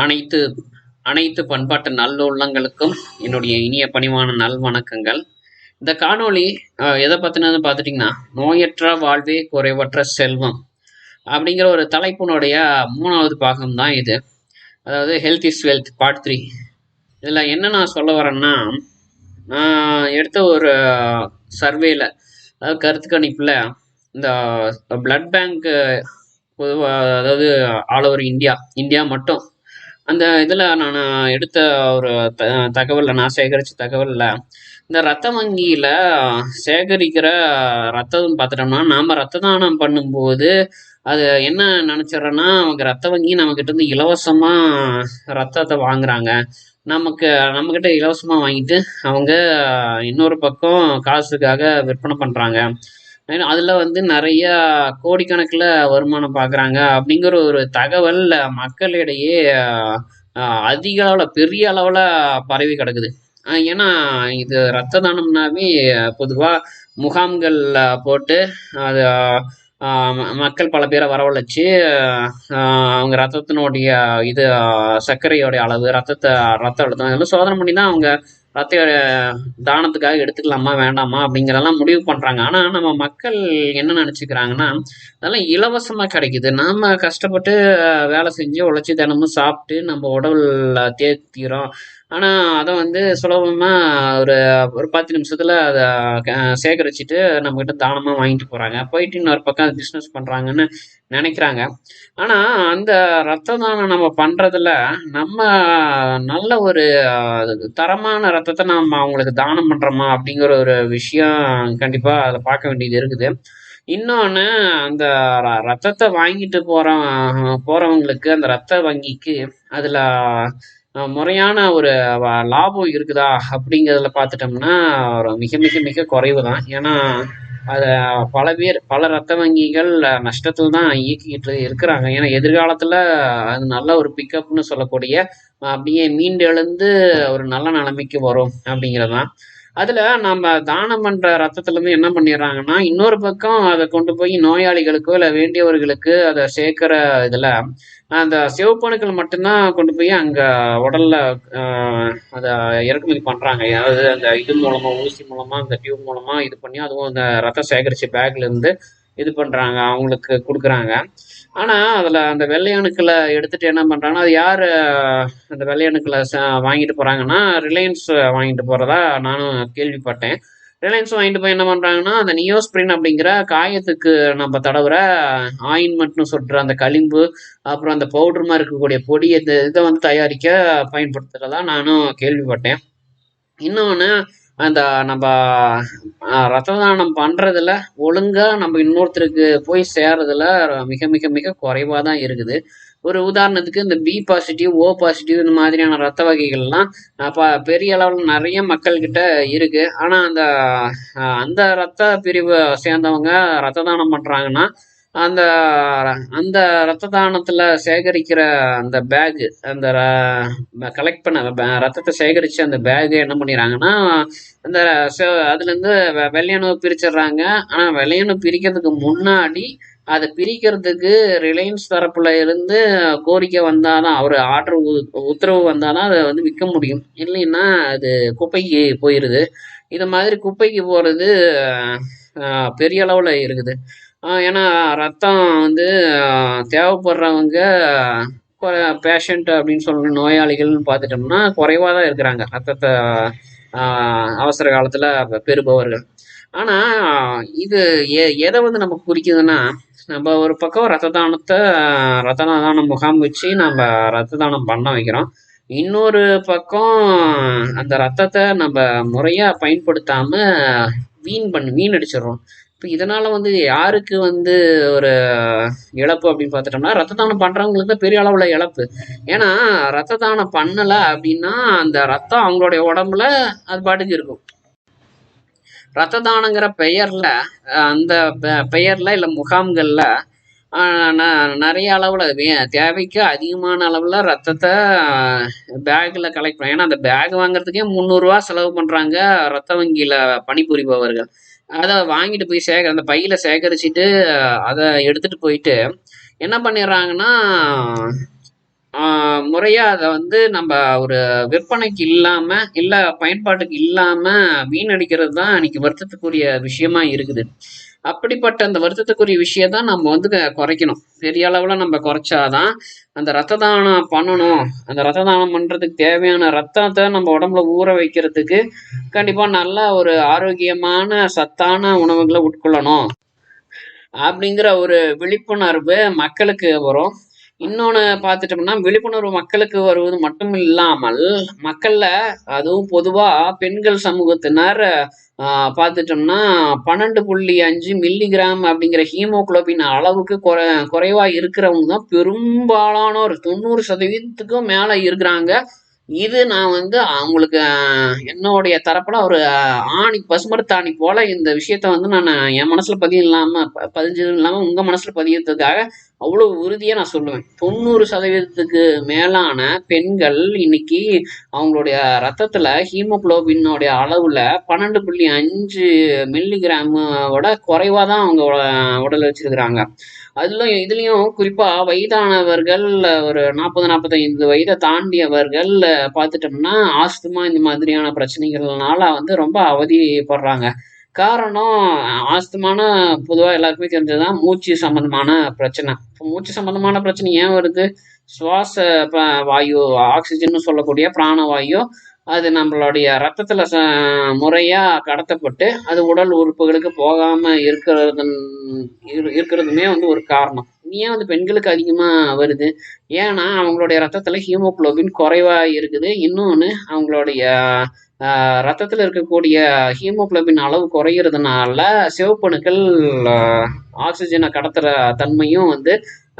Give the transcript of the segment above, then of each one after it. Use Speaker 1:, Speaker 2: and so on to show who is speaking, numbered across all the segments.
Speaker 1: அனைத்து அனைத்து பண்பாட்டு நல்லுள்ளங்களுக்கும் என்னுடைய இனிய பணிவான நல் வணக்கங்கள். இந்த காணொளி எதை பற்றினதுன்னு பார்த்துட்டிங்கன்னா நோயற்ற வாழ்வே குறைவற்ற செல்வம் அப்படிங்கிற ஒரு தலைப்பினுடைய மூணாவது பாகம் தான் இது. அதாவது health is wealth part three இதில் என்ன நான் சொல்ல வரேன்னா நான் எடுத்த ஒரு சர்வேல அதாவது கருத்து கணிப்பில் இந்த பிளட் பேங்க் பொதுவாக அதாவது ஆல் ஓவர் இந்தியா இந்தியா மட்டும் அந்த இதில் நான் எடுத்த ஒரு த தகவலில் நான் சேகரித்த தகவலில் இந்த ரத்த வங்கியில் சேகரிக்கிற ரத்தம் பார்த்துட்டோம்னா நாம் ரத்த தானம் பண்ணும்போது அது என்ன நினச்சிட்றோன்னா அவங்க ரத்த வங்கி நம்மக்கிட்ட இருந்து இலவசமாக ரத்தத்தை வாங்குறாங்க. நமக்கு நம்மக்கிட்ட இலவசமாக வாங்கிட்டு அவங்க இன்னொரு பக்கம் காசுக்காக விற்பனை பண்ணுறாங்க அதில் வந்து நிறைய கோடிக்கணக்கில் வருமானம் பார்க்குறாங்க அப்படிங்கிற ஒரு தகவல் மக்களிடையே அதிக அளவில் பெரிய அளவில் பரவி கிடக்குது. ஏன்னா இது ரத்த தானம்னாவே பொதுவாக முகாம்கள் போட்டு அது மக்கள் பல பேரை வரவழைச்சு அவங்க ரத்தத்தினுடைய இது சர்க்கரையோடைய அளவு ரத்தத்தை ரத்த அழுத்தம் இதெல்லாம் சோதனை பண்ணி தான் அவங்க ரத்த தானத்துக்காக எடுத்துக்கலாமா வேண்டாமா அப்படிங்கிறதெல்லாம் முடிவு பண்ணுறாங்க ஆனால் நம்ம மக்கள் என்ன நினச்சிக்கிறாங்கன்னா அதெல்லாம் இலவசமாக கிடைக்குது. நாம் கஷ்டப்பட்டு வேலை செஞ்சு உழைச்சி தினமும் சாப்பிட்டு நம்ம உடல் தேர்த்திக்கிறோம் ஆனால் அதை வந்து சுலபமாக ஒரு ஒரு பத்து நிமிஷத்தில் அதை க- சேகரிச்சுட்டு நம்மக்கிட்ட தானமாக வாங்கிட்டு போகிறாங்க போயிட்டு இன்னொரு பக்கம் அது பிஸ்னஸ் பண்ணுறாங்கன்னு நினைக்கிறாங்க. ஆனால் அந்த ரத்த தானம் நம்ம பண்ணுறதுல நம்ம நல்ல ஒரு தரமான ரத்தத்தை நம்ம அவங்களுக்கு தானம் பண்ணுறோமா அப்படிங்கிற ஒரு விஷயம் கண்டிப்பாக அதில் பார்க்க வேண்டியது இருக்குது. இன்னொன்று அந்த ர- ரத்தத்தை வாங்கிட்டு போகிற போகிறவங்களுக்கு அந்த ரத்த வங்கிக்கு அதில் முறையான ஒரு லாபம் இருக்குதா அப்படிங்கிறதுல பார்த்துட்டோம்னா ஒரு மிக மிக மிக குறைவு தான் ஏன்னா அதை பல பேர் பல ரத்த வங்கிகள் நஷ்டத்தில் தான் இயக்கிக்கிட்டு இருக்கிறாங்க. ஏன்னா எதிர்காலத்தில் அது நல்ல ஒரு பிக்கப்னு சொல்லக்கூடிய அப்படியே மீண்டெழுந்து ஒரு நல்ல நிலைமைக்கு வரும் அப்படிங்கிறது தான் அதில் நம்ம தானம் பண்ணுற ரத்தத்துலேருந்து என்ன பண்ணிடுறாங்கன்னா இன்னொரு பக்கம் அதை கொண்டு போய் நோயாளிகளுக்கோ இல்லை வேண்டியவர்களுக்கு அதை சேர்க்குற இதில் அந்த சிவப்பணுக்கள் மட்டும்தான் கொண்டு போய் அங்கே உடல்ல ஆஹ், அதை இறக்குமதி பண்றாங்க. அதாவது அந்த இது மூலமாக ஊசி மூலமாக அந்த டியூப் மூலமாக இது பண்ணி அதுவும் அந்த ரத்தம் சேகரித்த பேக்ல இருந்து இது பண்ணுறாங்க அவங்களுக்கு கொடுக்குறாங்க. ஆனால் அதில் அந்த வெள்ளையணுக்களை எடுத்துகிட்டு என்ன பண்ணுறாங்கன்னா அது யார் அந்த வெள்ளையணுக்களை ச வாங்கிட்டு போகிறாங்கன்னா ரிலையன்ஸ் வாங்கிட்டு போகிறதா நானும் கேள்விப்பட்டேன். ரிலையன்ஸ் வாங்கிட்டு போய் என்ன பண்ணுறாங்கன்னா அந்த நியோஸ்பிரின் அப்படிங்கிற காயத்துக்கு நம்ம தடவுற ஆயின்மெண்ட்னு சொல்கிற அந்த களிம்பு அப்புறம் அந்த பவுடருமா மாதிரி இருக்கக்கூடிய பொடி இந்த இதை வந்து தயாரிக்க பயன்படுத்துகிறதா நானும் கேள்விப்பட்டேன். இன்னொன்று அந்த நம்ம ரத்ததானம் ரத்த தானம் பண்ணுறதுல ஒழுங்காக நம்ம இன்னொருத்தருக்கு போய் சேர்றதுல மிக மிக மிக குறைவாக தான் இருக்குது. ஒரு உதாரணத்துக்கு இந்த பி பாசிட்டிவ் ஓ பாசிட்டிவ் இந்த மாதிரியான ரத்த வகைகள்லாம் அப்போ பெரிய அளவில் நிறைய மக்கள்கிட்ட இருக்கு. ஆனால் அந்த அந்த ரத்த பிரிவை சேர்ந்தவங்க ரத்த தானம் பண்ணுறாங்கன்னா அந்த அந்த ரத்த தானத்தில் சேகரிக்கிற அந்த பேகு அந்த கலெக்ட் பண்ண ரத்தத்தை சேகரித்து அந்த பேகு என்ன பண்ணிடுறாங்கன்னா அந்த செ- அதுலேருந்து வெ- வெள்ளையணு பிரிச்சிடுறாங்க. ஆனால் வெள்ளையணு பிரிக்கிறதுக்கு முன்னாடி அதை பிரிக்கிறதுக்கு ரிலையன்ஸ் தரப்புல இருந்து கோரிக்கை வந்தால் தான் அவர் ஆர்டர் உத்தரவு வந்தால் தான் அதை வந்து விற்க முடியும். இல்லைன்னா அது குப்பைக்கு போயிடுது இது மாதிரி குப்பைக்கு போகிறது பெரிய அளவில் இருக்குது. ஏன்னா ரத்தம் வந்து தேவைப்படுறவங்க பேஷண்ட் அப்படின்னு சொல்ல நோயாளிகள்னு பார்த்துட்டோம்னா குறைவாக தான் இருக்கிறாங்க. ரத்தத்தை அவசர காலத்தில் பெறுபவர்கள். ஆனால் இது எ எதை வந்து நமக்கு குறிக்குதுன்னா நம்ம ஒரு பக்கம் ரத்த தானத்தை ரத்த தான முகாம் வச்சு நம்ம ரத்த தானம் பண்ண வைக்கிறோம். இன்னொரு பக்கம் அந்த ரத்தத்தை நம்ம முறையாக பயன்படுத்தாமல் வீண் பண்ணி வீணடிச்சிடுறோம். இப்போ இதனால் வந்து யாருக்கு வந்து ஒரு இழப்பு அப்படின்னு பார்த்துட்டோம்னா ரத்த தானம் பண்ணுறவங்களுக்கு தான் பெரிய அளவில் இழப்பு. ஏன்னா ரத்த தானம் பண்ணலை அப்படின்னா அந்த ரத்தம் அவங்களுடைய உடம்புல அது பாட்டுக்கு இருக்கும். ரத்த தானங்கிற பெயரில் அந்த பெ- பெயர்ல இல்லை முகாம்களில் நிறைய அளவில் தேவைக்கு அதிகமான அளவில் ரத்தத்தை பேக்கில் கலெக்ட் பண்ண ஏன்னா அந்த பேக் வாங்குறதுக்கே முந்நூறுரூவா செலவு பண்ணுறாங்க ரத்த வங்கியில் பணிபுரிபவர்கள். அதை வாங்கிட்டு போய் சேகர் அந்த பையில் சேகரிச்சுட்டு அதை எடுத்துட்டு போயிட்டு என்ன பண்ணிடுறாங்கன்னா முறையாக அதை வந்து நம்ம ஒரு விற்பனைக்கு இல்லாமல் இல்லை பயன்பாட்டுக்கு இல்லாமல் வீணடிக்கிறது தான் இன்னைக்கு வருத்தத்துக்குரிய விஷயமா இருக்குது. அப்படிப்பட்ட அந்த வருத்தத்துக்குரிய விஷயம் தான் நம்ம வந்து க- குறைக்கணும். பெரிய அளவில் நம்ம குறைச்சாதான் அந்த ரத்த தானம் பண்ணணும். அந்த ரத்த தானம் பண்ணுறதுக்கு தேவையான ரத்தத்தை நம்ம உடம்புல ஊற வைக்கிறதுக்கு கண்டிப்பாக நல்ல ஒரு ஆரோக்கியமான சத்தான உணவுகளை உட்கொள்ளணும். அப்படிங்கிற ஒரு விழிப்புணர்வு மக்களுக்கு வரும். இன்னொன்று பார்த்துட்டோம்னா விழிப்புணர்வு மக்களுக்கு வருவது மட்டும் இல்லாமல் மக்கள்ல அதுவும் பொதுவாக பெண்கள் சமூகத்தினர் ஆஹ், பார்த்துட்டோம்னா பன்னெண்டு புள்ளி அஞ்சு மில்லிகிராம் அப்படிங்கிற ஹீமோகுளோபின் அளவுக்கு குறை குறைவா இருக்கிறவங்க தான் பெரும்பாலானோர். தொண்ணூறு சதவீதத்துக்கும் மேலே இருக்கிறாங்க. இது நான் வந்து அவங்களுக்கு என்னுடைய தரப்புல ஒரு ஆணி பசுமரத்தாணி போல இந்த விஷயத்த வந்து நான் என் மனசுல பதிவு இல்லாமல் ப- பதிஞ்சது இல்லாமல் உங்க மனசுல பதியறதுக்காக அவ்வளவு உறுதியா நான் சொல்லுவேன். தொண்ணூறு சதவீதத்துக்கு மேலான பெண்கள் இன்னைக்கு அவங்களுடைய ரத்தத்துல ஹீமோகுளோபினுடைய அளவுல பன்னெண்டு புள்ளி அஞ்சு மில்லிகிராமோட குறைவாக தான் அவங்க உடல் வச்சிருக்கிறாங்க. அதுலயும் இதுலயும் குறிப்பா வயதானவர்கள் ஒரு நாற்பது நாற்பத்தைந்து வயதை தாண்டியவர்கள் பார்த்துட்டோம்னா ஆஸ்துமா இந்த மாதிரியான பிரச்சனைகள்னால வந்து ரொம்ப அவதிப்படுறாங்க. காரணம் ஆஸ்துமான பொதுவாக எல்லாருக்குமே தெரிஞ்சதுதான் மூச்சு சம்பந்தமான பிரச்சனை. இப்போ மூச்சு சம்பந்தமான பிரச்சனை ஏன் வருது? சுவாச ப- வாயு ஆக்சிஜன் சொல்லக்கூடிய பிராணவாயு அது நம்மளுடைய ரத்தத்துல ச முறையா கடத்தப்பட்டு அது உடல் உறுப்புகளுக்கு போகாம இருக்கிறது இருக்கிறதுமே வந்து ஒரு காரணம். ஏன் வந்து பெண்களுக்கு அதிகமாக வருது? ஏன்னா அவங்களுடைய ரத்தத்தில் ஹீமோகுளோபின் குறைவாக இருக்குது. இன்னொன்று அவங்களுடைய ரத்தத்தில் இருக்கக்கூடிய ஹீமோகுளோபின் அளவு குறையிறதுனால சிவப்பணுக்கள் ஆக்சிஜனை கடத்துகிற தன்மையும் வந்து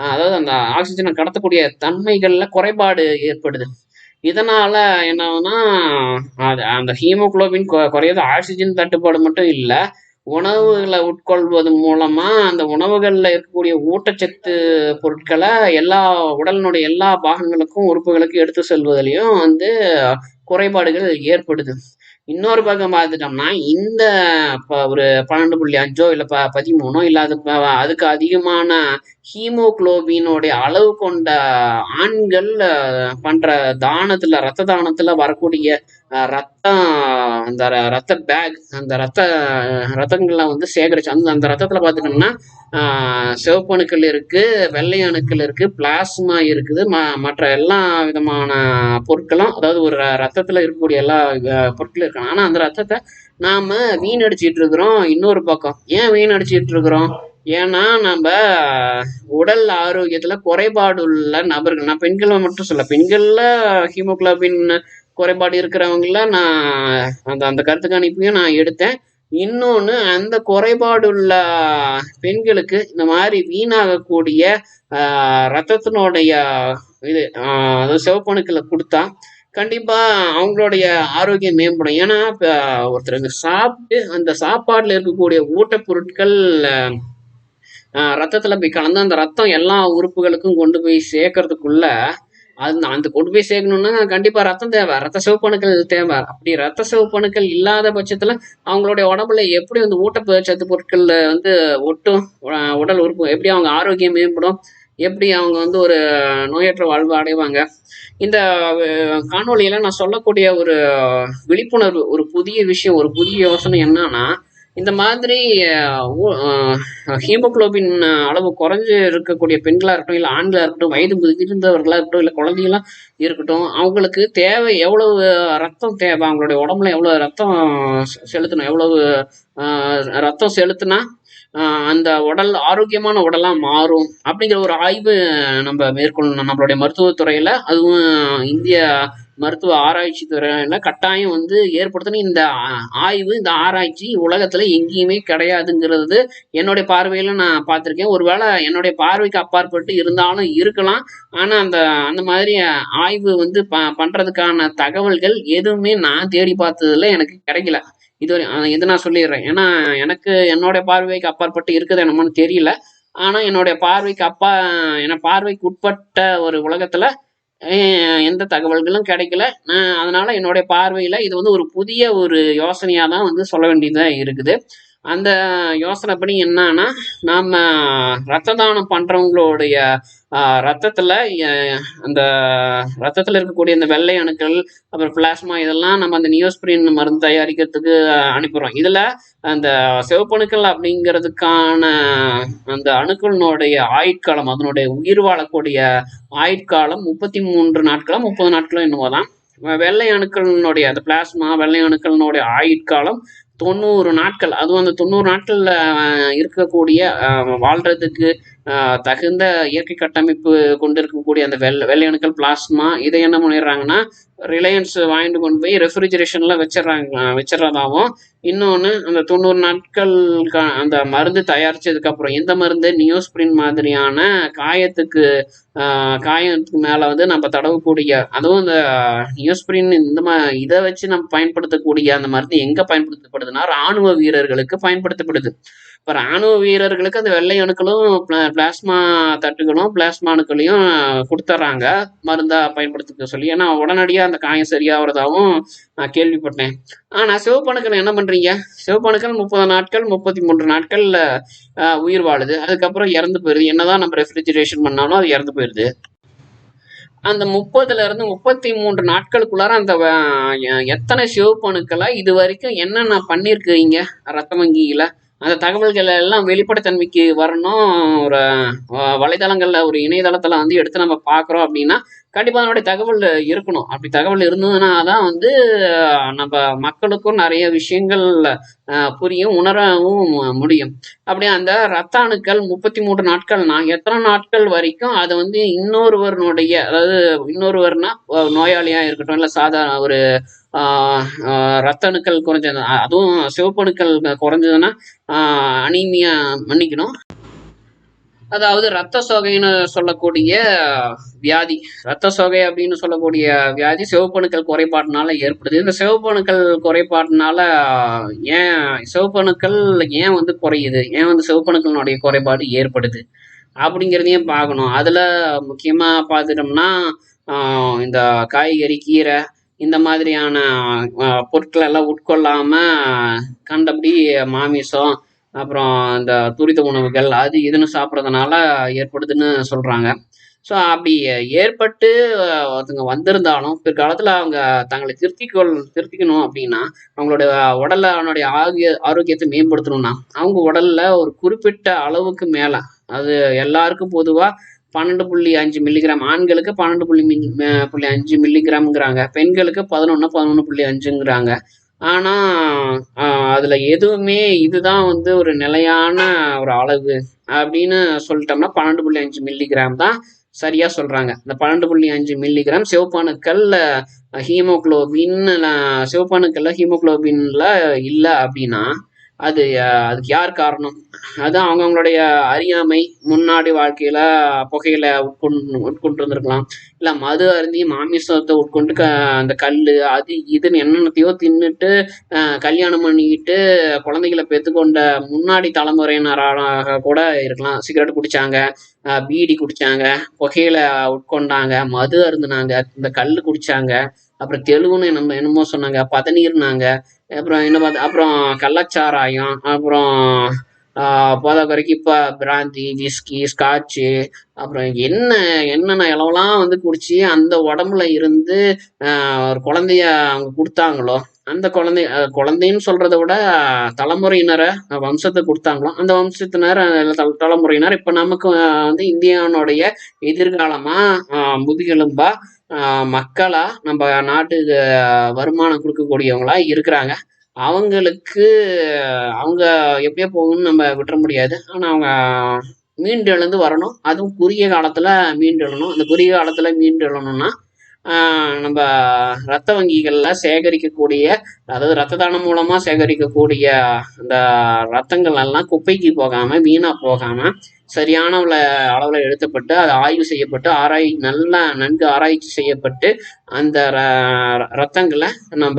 Speaker 1: அதாவது அந்த ஆக்சிஜனை கடத்தக்கூடிய தன்மைகளில் குறைபாடு ஏற்படுது. இதனால் என்னன்னா அது அந்த ஹீமோகுளோபின் கொ- குறையுது. ஆக்சிஜன் தட்டுப்பாடு மட்டும் இல்லை உணவுகளை உட்கொள்வது மூலமாக அந்த உணவுகளில் இருக்கக்கூடிய ஊட்டச்சத்து பொருட்களை எல்லா உடலினுடைய எல்லா பாகங்களுக்கும் உறுப்புகளுக்கும் எடுத்து செல்வதிலையும் வந்து குறைபாடுகள் ஏற்படுது. இன்னொரு பக்கம் பார்த்துட்டோம்னா இந்த ஒரு பன்னெண்டு புள்ளி அஞ்சோ இல்லை ப பதிமூணோ இல்லை அது அதுக்கு அதிகமான ஹீமோகுளோபினுடைய அளவு கொண்ட ஆண்கள் பண்ற தானத்துல ரத்த தானத்துல வரக்கூடிய ரத்தம் அந்த ர- ரத்த பேக் அந்த ரத்த ரத்தங்கள்லாம் வந்து சேகரிச்சு அந்த அந்த ரத்தத்தில் பார்த்துட்டோம்னா சிவப்பு அணுக்கள் இருக்குது வெள்ளை அணுக்கள் இருக்குது பிளாஸ்மா இருக்குது ம மற்ற எல்லா விதமான பொருட்களும் அதாவது ஒரு ர- இருக்கக்கூடிய எல்லா பொருட்களும் இருக்கணும் ஆனால் அந்த ரத்தத்தை நாம் வீணடிச்சிட்டு இருக்கிறோம் இன்னொரு பக்கம். ஏன் வீணடிச்சிட்டு இருக்கிறோம்? ஏன்னா நம்ம உடல் ஆரோக்கியத்தில் குறைபாடு உள்ள நபர்கள் நான் பெண்களை மட்டும் சொல்ல பெண்களில் ஹீமோகுளோபின் குறைபாடு இருக்கிறவங்கள நான் அந்த அந்த கருத்து கணிப்பையும் நான் எடுத்தேன். இன்னொன்று அந்த குறைபாடுள்ள பெண்களுக்கு இந்த மாதிரி வீணாகக்கூடிய ரத்தத்தினுடைய இது ஆஹ், அதாவது சிவப்பணுக்களை கொடுத்தா கண்டிப்பா அவங்களுடைய ஆரோக்கியம் மேம்படும். ஏன்னா இப்போ ஒருத்தருங்க சாப்பிட்டு அந்த சாப்பாடுல இருக்கக்கூடிய ஊட்டப்பொருட்கள் ஆஹ், ரத்தத்துல போய் கலந்து அந்த ரத்தம் எல்லா உறுப்புகளுக்கும் கொண்டு போய் சேர்க்கறதுக்குள்ள அந்த அந்த கொண்டு போய் சேர்க்கணும்னா கண்டிப்பா ரத்தம் தேவை. ரத்த சிவப்பணுக்கள் தேவை. அப்படி ரத்த சிவப்பணுக்கள் இல்லாத பட்சத்துல அவங்களுடைய உடம்புல எப்படி வந்து ஊட்டச்சத்து பொருட்கள்ல வந்து ஒட்டும் உடல் உறுப்பு எப்படி அவங்க ஆரோக்கியம் மேம்படும் எப்படி அவங்க வந்து ஒரு நோயற்ற வாழ்வு அடைவாங்க. இந்த காணொலியில நான் சொல்லக்கூடிய ஒரு விழிப்புணர்வு ஒரு புதிய விஷயம் ஒரு புதிய யோசனை என்னன்னா இந்த மாதிரி ஹீமோகுளோபின் அளவு குறைஞ்சு இருக்கக்கூடிய பெண்களாக இருக்கட்டும் இல்லை ஆண்களாக இருக்கட்டும் வயது முதிர்ந்தவர்களாக இருக்கட்டும் இல்லை குழந்தைகளா இருக்கட்டும் அவங்களுக்கு தேவை எவ்வளவு ரத்தம் தேவை அவங்களுடைய உடம்புல எவ்வளவு ரத்தம் செலுத்தணும் எவ்வளவு ரத்தம் செலுத்தினா அந்த உடல் ஆரோக்கியமான உடலாக மாறும் அப்படிங்கிற ஒரு ஆய்வு நம்ம மேற்கொள்ளணும் நம்மளுடைய மருத்துவத்துறையில். அதுவும் இந்திய மருத்துவ ஆராய்ச்சி துறையில கட்டாயம் வந்து ஏற்படுத்தணும். இந்த ஆய்வு இந்த ஆராய்ச்சி உலகத்துல எங்கேயுமே கிடையாதுங்கிறது என்னுடைய பார்வையில நான் பார்த்திருக்கேன். ஒருவேளை என்னுடைய பார்வைக்கு அப்பாற்பட்டு இருந்தாலும் இருக்கலாம். ஆனா அந்த அந்த மாதிரி ஆய்வு வந்து ப பண்றதுக்கான தகவல்கள் எதுவுமே நான் தேடி பார்த்ததுல எனக்கு கிடைக்கல. இதுவரை இது நான் சொல்லிடுறேன். ஏன்னா எனக்கு என்னுடைய பார்வைக்கு அப்பாற்பட்டு இருக்குது என்னமோன்னு தெரியல. ஆனா என்னுடைய பார்வைக்கு அப்பா என பார்வைக்கு உட்பட்ட ஒரு உலகத்துல எந்த தகவல்களும் கிடைக்கல. நான் அதனால என்னுடைய பார்வையில் இது வந்து ஒரு புதிய ஒரு யோசனையாக தான் வந்து சொல்ல வேண்டியதாக இருக்குது. அந்த யோசனைப்படி என்னன்னா நாம ரத்த தானம் பண்றவங்களுடைய ரத்தத்துல அந்த ரத்தத்துல இருக்கக்கூடிய இந்த வெள்ளை அணுக்கள் அப்புறம் பிளாஸ்மா இதெல்லாம் நம்ம அந்த நியோஸ்பிரின் மருந்து தயாரிக்கிறதுக்கு அனுப்புறோம். இதுல அந்த சிவப்பணுக்கள் அப்படிங்கிறதுக்கான அந்த அணுக்களினுடைய ஆயுட்காலம் அதனுடைய உயிர் வாழக்கூடிய ஆயுட்காலம் முப்பத்தி மூன்று நாட்களும் முப்பது நாட்களும் என்னமோ தான் வெள்ளை அணுக்களினுடைய அந்த பிளாஸ்மா வெள்ளை அணுக்களினுடைய ஆயுட்காலம் தொண்ணூறு நாட்கள் அதுவும் அந்த தொண்ணூறு நாட்களில் இருக்கக்கூடிய வாழ்கிறதுக்கு தகுந்த இயற்கை கட்டமைப்பு கொண்டு இருக்கக்கூடிய அந்த வெள்ளை வெள்ளையணுக்கள் பிளாஸ்மா இதை என்ன பண்ணிடுறாங்கன்னா ரிலையன்ஸ் வாங்கிட்டு கொண்டு போய் ரெஃப்ரிஜரேஷன்ல வச்சிடுறாங்க வச்சிடுறதாவும் இன்னொன்று அந்த தொண்ணூறு நாட்கள் அந்த மருந்து தயாரிச்சதுக்கு அப்புறம் எந்த மருந்து? நியோஸ்பிரின் மாதிரியான காயத்துக்கு காயத்துக்கு மேலே வந்து நம்ம தடவக்கூடிய அதுவும் இந்த நியோஸ்பிரின் இந்த மா இதை வச்சு நம்ம பயன்படுத்தக்கூடிய அந்த மருந்து எங்கே பயன்படுத்தப்படுதுன்னா ராணுவ வீரர்களுக்கு பயன்படுத்தப்படுது. இப்போ ராணுவ வீரர்களுக்கு அந்த வெள்ளை அணுக்களும் பிளாஸ்மா தட்டுகளும் பிளாஸ்மா அணுக்களையும் கொடுத்துட்றாங்க மருந்தா பயன்படுத்திக்க சொல்லி. ஏன்னா உடனடியாக அந்த காயம் சரியாகிறதாகவும் நான் கேள்விப்பட்டேன். ஆனால் சிவப்பணுக்கள் என்ன பண்ணுறீங்க சிவப்பணுக்கள் முப்பது நாட்கள் முப்பத்தி மூன்று நாட்கள்ல உயிர் வாழுது. அதுக்கப்புறம் இறந்து போயிடுது என்னதான் நம்ம ரெஃப்ரிஜரேஷன் பண்ணாலும் அது இறந்து போயிடுது அந்த முப்பதுல இருந்து முப்பத்தி மூன்று நாட்களுக்குள்ளார அந்த எத்தனை சிவப்பணுக்களை இது வரைக்கும் என்னென்ன பண்ணியிருக்கீங்க ரத்த வங்கியில? அந்த தகவல்கள் எல்லாம் வெளிப்படைத்தன்மைக்கு வரணும். ஒரு வலைதளங்களில் ஒரு இணையதளத்தில் வந்து எடுத்து நம்ம பார்க்குறோம் அப்படின்னா கண்டிப்பாக அதனுடைய தகவல் இருக்கணும். அப்படி தகவல் இருந்ததுன்னா தான் வந்து நம்ம மக்களுக்கும் நிறைய விஷயங்கள் புரியும் உணரவும் மு- முடியும். அப்படியே அந்த ரத்த அணுக்கள் முப்பத்தி மூன்று நாட்கள்னா எத்தனை நாட்கள் வரைக்கும் அது வந்து இன்னொருவருடைய அதாவது இன்னொருவர்னா நோயாளியாக இருக்கட்டும் இல்லை சாதாரண ஒரு ரத்த அணுக்கள் குறைஞ்சது அதுவும் சிவப்பு அணுக்கள் குறைஞ்சதுன்னா அனீமியா மன்னிக்கணும். அதாவது ரத்த சோகைன்னு சொல்லக்கூடிய வியாதி ரத்த சோகை அப்படின்னு சொல்லக்கூடிய வியாதி சிவப்பணுக்கள் குறைபாட்டினால ஏற்படுது. இந்த சிவப்பணுக்கள் குறைபாட்டினால ஏன் சிவப்பணுக்கள் ஏன் வந்து குறையுது? ஏன் வந்து சிவப்பணுக்களினுடைய குறைபாடு ஏற்படுது? அப்படிங்கிறதையும் பார்க்கணும். அதில் முக்கியமாக பார்த்துட்டோம்னா இந்த காய்கறி கீரை இந்த மாதிரியான பொருட்களை எல்லாம் உட்கொள்ளாம கண்டபடி மாமிசம் அப்புறம் இந்த துரித உணவுகள் அது இதுன்னு சாப்பிட்றதுனால ஏற்படுதுன்னு சொல்றாங்க. ஸோ அப்படி ஏற்பட்டு அதுங்க வந்திருந்தாலும் பிற்காலத்தில் அவங்க தங்களை திருத்திக்கொள் திருத்திக்கணும் அப்படின்னா அவங்களுடைய உடல்ல அவனுடைய ஆரோக்கிய ஆரோக்கியத்தை மேம்படுத்தணும்னா அவங்க உடல்ல ஒரு குறிப்பிட்ட அளவுக்கு மேலே அது எல்லாருக்கும் பொதுவாக பன்னெண்டு புள்ளி அஞ்சு மில்லிகிராம் ஆண்களுக்கு பன்னெண்டு புள்ளி மில்லி புள்ளி அஞ்சு மில்லிகிராம்ங்கிறாங்க பெண்களுக்கு பதினொன்று பதினொன்று புள்ளி அஞ்சுங்கிறாங்க. ஆனால் அதில் எதுவுமே இதுதான் வந்து ஒரு நிலையான ஒரு அளவு அப்படின்னு சொல்லிட்டோம்னா பன்னெண்டு புள்ளி அஞ்சு மில்லிகிராம் தான் சரியாக சொல்கிறாங்க இந்த பன்னெண்டு புள்ளி அஞ்சு மில்லிகிராம் சிவப்பணுக்கள் ஹீமோகுளோபின் சிவப்பணுக்கள்ல ஹீமோக்ளோபின்ல இல்லை அப்படின்னா அது அதுக்கு யார் காரணம்? அதுதான் அவங்கவுங்களுடைய அறியாமை முன்னாடி வாழ்க்கையில புகையில உட்கொண்டு உட்கொண்டு இருந்திருக்கலாம் இல்ல மது அருந்தி மாமிசத்தை உட்கொண்டு க அந்த கல் அது இதுன்னு என்னென்னத்தையோ தின்னுட்டு கல்யாணம் பண்ணிக்கிட்டு குழந்தைகளை பெற்றுக்கொண்ட முன்னாடி தலைமுறையினராக கூட இருக்கலாம். சிகரெட் குடிச்சாங்க பீடி குடிச்சாங்க புகையில உட்கொண்டாங்க மது அருந்துனாங்க இந்த கல் குடிச்சாங்க. அப்புறம் தெலுங்குன்னு நம்ம என்னமோ சொன்னாங்க. பதநீர்னாங்க அப்புறம் என்ன பார்த்து அப்புறம் கள்ளச்சாராயம் அப்புறம் போதை குறைக்கு இப்போ பிராந்தி விஸ்கி ஸ்காட்சு அப்புறம் என்ன என்னென்ன இளவெல்லாம் வந்து குடிச்சு அந்த உடம்புல இருந்து ஒரு குழந்தைய அவங்க கொடுத்தாங்களோ அந்த குழந்தை குழந்தைன்னு சொல்கிறத விட தலைமுறையினரை வம்சத்தை கொடுத்தாங்களோ அந்த வம்சத்தினர் தலைமுறையினர் இப்போ நமக்கு வந்து இந்தியாவினுடைய எதிர்காலமா முதுகெலும்பா மக்களா நம்ம நாட்டுக்கு வருமானம் கொடுக்கக்கூடியவங்களா இருக்கிறாங்க. அவங்களுக்கு அவங்க எப்படியோ போகணும்னு நம்ம விட்டுற முடியாது. ஆனால் அவங்க மீண்டு எழுந்து வரணும். அதுவும் குறுகிய காலத்தில் மீண்டு எழணும் அந்த குறுகிய காலத்தில் மீண்டெழணும்னா நம்ம ரத்த வங்கிகளில் சேகரிக்கக்கூடிய அதாவது ரத்த தானம் மூலமாக சேகரிக்கக்கூடிய அந்த ரத்தங்கள் எல்லாம் குப்பைக்கு போகாமல் வீணாக போகாமல் சரியான அளவில் எழுத்தப்பட்டு அது ஆய்வு செய்யப்பட்டு ஆராய் நல்லா நன்கு ஆராய்ச்சி செய்யப்பட்டு அந்த ர- ரத்தங்களை நம்ம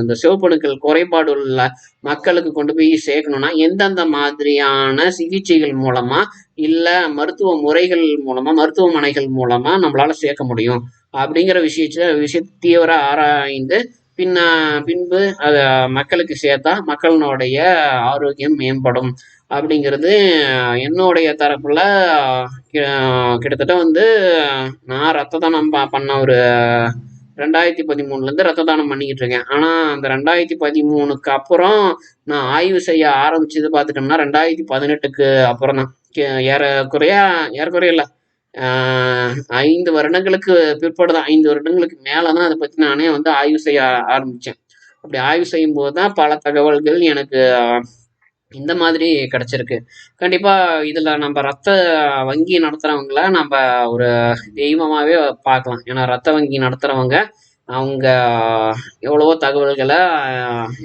Speaker 1: இந்த சிவப்பணுக்கள் குறைபாடு உள்ள மக்களுக்கு கொண்டு போய் சேர்க்கணும்னா எந்தெந்த மாதிரியான சிகிச்சைகள் மூலமா இல்லை மருத்துவ முறைகள் மூலமா மருத்துவமனைகள் மூலமா நம்மளால சேர்க்க முடியும்? அப்படிங்கிற விஷயத்த விஷய தீவிர ஆராய்ந்து பின்ன பின்பு அதை மக்களுக்கு சேர்த்தா மக்களினுடைய ஆரோக்கியம் மேம்படும். அப்படிங்கிறது என்னுடைய தரப்புல கிட்டத்தட்ட வந்து நான் ரத்த தானம் பண்ண ஒரு ரெண்டாயிரத்தி பதிமூணுலேருந்து ரத்த தானம் பண்ணிக்கிட்டு இருக்கேன். ஆனால் அந்த ரெண்டாயிரத்தி பதிமூணுக்கு அப்புறம் நான் ஆய்வு செய்ய ஆரம்பிச்சது பார்த்துட்டோம்னா ரெண்டாயிரத்தி பதினெட்டுக்கு அப்புறம் தான். ஏறக்குறைய ஏறக்குறைய இல்லை. ஐந்து வருடங்களுக்கு பிற்பாடு தான் ஐந்து வருடங்களுக்கு மேலே தான் அதை பற்றி நானே வந்து ஆய்வு செய்ய ஆரம்பித்தேன் அப்படி ஆய்வு செய்யும்போது தான் பல தகவல்கள் எனக்கு இந்த மாதிரி கிடைச்சிருக்கு. கண்டிப்பாக இதில் நம்ம ரத்த வங்கி நடத்துகிறவங்கள நம்ம ஒரு தெய்வமாகவே பார்க்கலாம். ஏன்னா ரத்த வங்கி நடத்துகிறவங்க அவங்க எவ்வளவோ தகவல்களை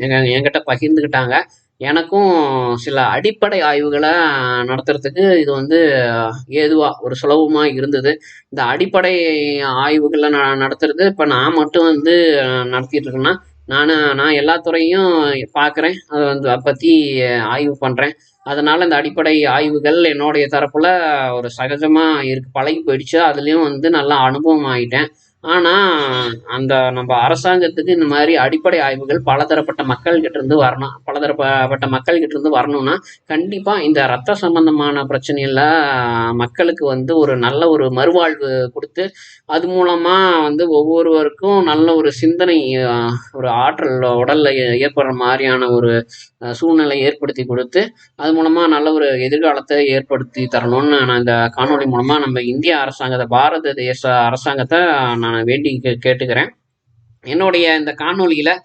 Speaker 1: எங்க என்கிட்ட பகிர்ந்துக்கிட்டாங்க எனக்கும் சில அடிப்படை ஆய்வுகளை நடத்துறதுக்கு இது வந்து ஏதுவாக ஒரு சுலபமாக இருந்தது. இந்த அடிப்படை ஆய்வுகளை நான் நடத்துறது இப்போ நான் மட்டும் வந்து நடத்திட்டு இருக்கேன்னா நான் நான் எல்லா துறையும் பார்க்குறேன் அதை வந்து அதை பற்றி ஆய்வு பண்ணுறேன் அதனால் இந்த அடிப்படை ஆய்வுகள் என்னுடைய தரப்பில் ஒரு சகஜமாக இருக்கு பழகி போயிடுச்சு. அதுலேயும் வந்து நல்லா அனுபவம் ஆகிட்டேன் ஆனால் அந்த நம்ம அரசாங்கத்துக்கு இந்த மாதிரி அடிப்படை ஆய்வுகள் பலதரப்பட்ட மக்கள்கிட்ட இருந்து வரணும். பலதரப்பட்ட மக்கள்கிட்ட இருந்து வரணும்னா கண்டிப்பாக இந்த ரத்த சம்பந்தமான பிரச்சனையில மக்களுக்கு வந்து ஒரு நல்ல ஒரு மறுவாழ்வு கொடுத்து அது மூலமாக வந்து ஒவ்வொருவருக்கும் நல்ல ஒரு சிந்தனை ஒரு ஆற்றல் உடல்ல ஏ- ஏற்படுற மாதிரியான ஒரு சூழ்நிலை ஏற்படுத்தி கொடுத்து அது மூலமாக நல்ல ஒரு எதிர்காலத்தை ஏற்படுத்தி தரணும்னு நான் இந்த காணொளி மூலமாக நம்ம இந்திய அரசாங்கத்தை பாரத தேச அரசாங்கத்தை நான் வேண்டி கே- கேட்டுக்கிறேன். என்னுடைய இந்த காணொலியில்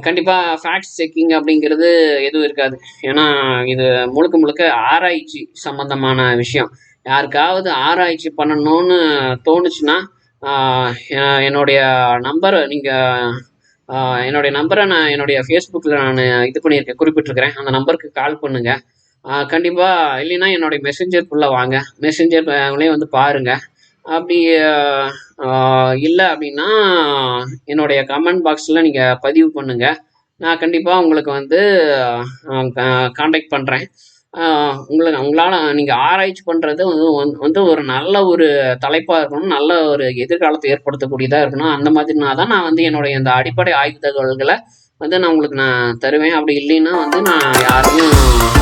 Speaker 1: கண்டிப்பாக ஃபேக்ட் செக்கிங் அப்படிங்கிறது எதுவும் இருக்காது. ஏன்னா இது முழுக்க முழுக்க ஆராய்ச்சி சம்பந்தமான விஷயம். யாருக்காவது ஆராய்ச்சி பண்ணணும்னு தோணுச்சுன்னா என்னுடைய நம்பரை நீங்கள் என்னுடைய நம்பரை நான் என்னுடைய ஃபேஸ்புக்கில் நான் இது பண்ணியிருக்கேன் குறிப்பிட்டிருக்கிறேன். அந்த நம்பருக்கு கால் பண்ணுங்கள் கண்டிப்பாக இல்லைன்னா என்னுடைய மெசேஞ்சருக்குள்ளே வாங்க. மெசேஞ்சர்லேயே வந்து பாருங்கள் அப்படி இல்லை அப்படின்னா என்னுடைய கமெண்ட் பாக்ஸில் நீங்கள் பதிவு பண்ணுங்கள் நான் கண்டிப்பாக உங்களுக்கு வந்து காண்டாக்ட் பண்ணுறேன் உங்களை உங்களால் நீங்கள் ஆராய்ச்சி பண்ணுறது வந்து வந்து- ஒரு நல்ல ஒரு தலைப்பாக இருக்கணும். நல்ல ஒரு எதிர்காலத்தை ஏற்படுத்தக்கூடியதாக இருக்கணும். அந்த மாதிரினா தான் நான் வந்து என்னுடைய இந்த அடிப்படை ஆய்வு தகவல்களை வந்து நான் உங்களுக்கு நான் தருவேன். அப்படி இல்லைன்னா வந்து நான் யாருக்கும்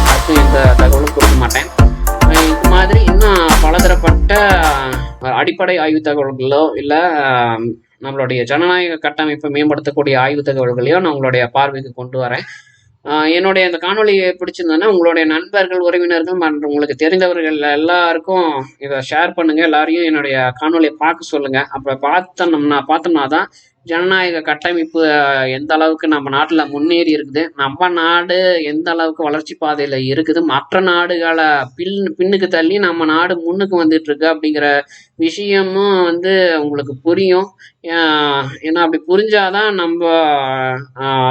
Speaker 1: யாருக்கும் எந்த தகவலும் கொடுக்க மாட்டேன். மாதிரி இன்னும் பலதரப்பட்ட அடிப்படை ஆய்வு தகவல்களோ இல்லை நம்மளுடைய ஜனநாயக கட்டமைப்பை மேம்படுத்தக்கூடிய ஆய்வு தகவல்களையோ நான் உங்களுடைய பார்வைக்கு கொண்டு வரேன். என்னுடைய இந்த காணொலி பிடிச்சிருந்ததுன்னா உங்களுடைய நண்பர்கள் உறவினர்கள் மற்றும் உங்களுக்கு தெரிந்தவர்கள் எல்லாருக்கும் இதை ஷேர் பண்ணுங்க. எல்லாரையும் என்னுடைய காணொளியை பார்க்க சொல்லுங்க. அப்போ பார்த்தோம்னா பார்த்தோம்னா தான் ஜனநாயக கட்டமைப்பு எந்த அளவுக்கு நம்ம நாட்டில் முன்னேறி இருக்குது நம்ம நாடு எந்த அளவுக்கு வளர்ச்சி பாதையில் இருக்குது மற்ற நாடுகளை பின் பின்னுக்கு தள்ளி நம்ம நாடு முன்னுக்கு வந்துட்டு இருக்கு அப்படிங்கிற விஷயமும் வந்து உங்களுக்கு புரியும். ஏன்னா அப்படி புரிஞ்சாதான் நம்ம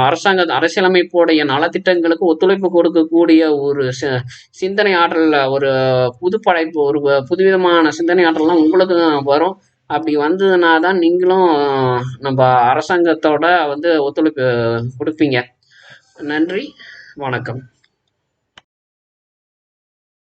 Speaker 1: அரசாங்க அரசியலமைப்போடைய நலத்திட்டங்களுக்கு ஒத்துழைப்பு கொடுக்கக்கூடிய ஒரு சி- சிந்தனை ஆற்றல் ஒரு புது படைப்பு ஒரு புதுவிதமான சிந்தனை ஆற்றல்லாம் உங்களுக்கு வரும். அப்படி வந்ததுனா தான் நீங்களும் நம்ம அரசாங்கத்தோட வந்து ஒத்துழைப்பு கொடுப்பீங்க. நன்றி வணக்கம்.